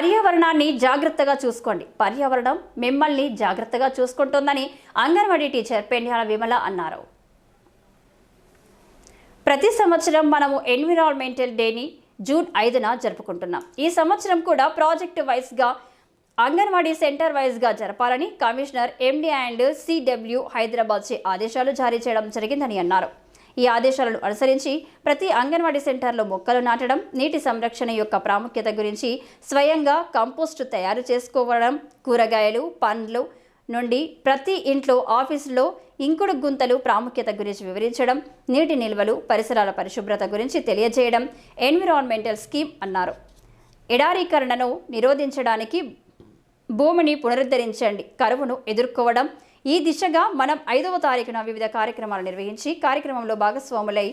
పర్యావరణాన్ని జాగ్రత్తగా చూసుకోండి. పర్యావరణం మిమ్మల్ని జాగ్రత్తగా చూసుకుంటుందని అంగన్వాడీ టీచర్ పెండ్యాల విమల అన్నారు. ప్రతి సంవత్సరం మనము ఎన్విరాన్మెంటల్ డేని జూన్ ఐదున జరుపుకుంటున్నాం. ఈ సంవత్సరం కూడా ప్రాజెక్టు వైజ్గా అంగన్వాడీ సెంటర్ వైజ్గా జరపాలని commissioner MD and CW Hyderabad చే ఆదేశాలు జారీ చేయడం జరిగిందని అన్నారు. ఈ ఆదేశాలను అనుసరించి ప్రతి అంగన్వాడీ సెంటర్లో మొక్కలు నాటడం నీటి సంరక్షణ యొక్క ప్రాముఖ్యత గురించి స్వయంగా కంపోస్టు తయారు చేసుకోవడం కూరగాయలు పండ్లు నుండి ప్రతి ఇంట్లో ఆఫీసులో ఇంకుడు గుంతలు ప్రాముఖ్యత గురించి వివరించడం నీటి నిల్వలు పరిసరాల పరిశుభ్రత గురించి తెలియజేయడం ఎన్విరాన్మెంటల్ స్కీమ్ అన్నారు. ఎడారీకరణను నిరోధించడానికి భూమిని పునరుద్ధరించండి కరువును ఎదుర్కోవడం ఈ దిశగా మనం ఐదవ తారీఖున వివిధ కార్యక్రమాలు నిర్వహించి కార్యక్రమంలో భాగస్వాములై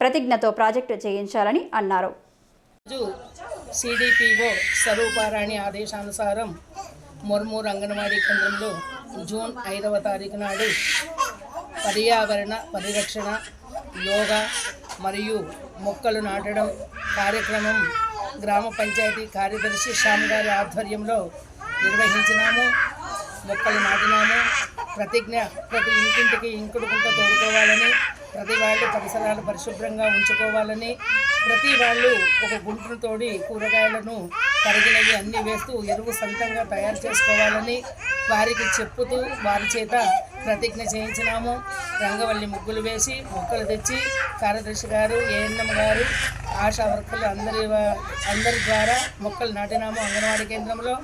ప్రతిజ్ఞతో ప్రాజెక్టు చేయించాలని అన్నారు. సిడిపిఓ స్వరూపారాణి ఆదేశానుసారం ముర్మూర్ అంగన్వాడీ కేంద్రంలో జూన్ ఐదవ తారీఖు నాడు పర్యావరణ పరిరక్షణ యోగా మరియు మొక్కలు నాటడం కార్యక్రమం గ్రామ పంచాయతీ కార్యదర్శి శ్యామ్ గారి ఆధ్వర్యంలో నిర్వహించినాము. మొక్కలు నాటినాము. ప్రతిజ్ఞ ప్రతి ఇంటింటికి ఇంకుడు గుంట తోడుకోవాలని ప్రతి వాళ్ళు పరిసరాలు పరిశుభ్రంగా ఉంచుకోవాలని ప్రతి వాళ్ళు ఒక గుంటును తోడి కూరగాయలను తరిగినవి అన్నీ వేస్తూ ఎరువు సొంతంగా తయారు చేసుకోవాలని వారికి చెప్పుతూ వారి చేత ప్రతిజ్ఞ చేయించినాము. రంగవల్లి ముగ్గులు వేసి మొక్కలు తెచ్చి కార్యదర్శి గారు ఏఎన్ఎం గారు ఆశా వర్కర్లు అందరి వా- అందరి ద్వారా మొక్కలు నాటినాము అంగన్వాడీ కేంద్రంలో.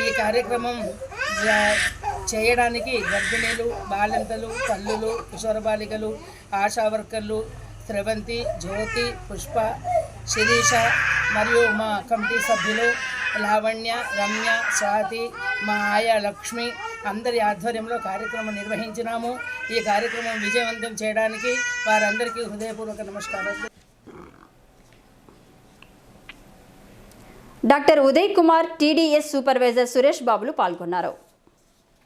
ఈ కార్యక్రమం చేయడానికి గర్భిణీలు బాలింతలు తల్లులు కిషోర బాలికలు ఆశా వర్కర్లు స్రవంతి జ్యోతి పుష్ప శిరీష మరియు మా కమిటీ సభ్యులు లావణ్య రమ్య స్వాతి మా ఆయా లక్ష్మి అందరి ఆధ్వర్యంలో కార్యక్రమం నిర్వహించినాము. ఈ కార్యక్రమం విజయవంతం చేయడానికి వారందరికీ హృదయపూర్వక నమస్కారాలు. Doctor Uday Kumar TDS supervisor Suresh బాబులు పాల్గొన్నారు.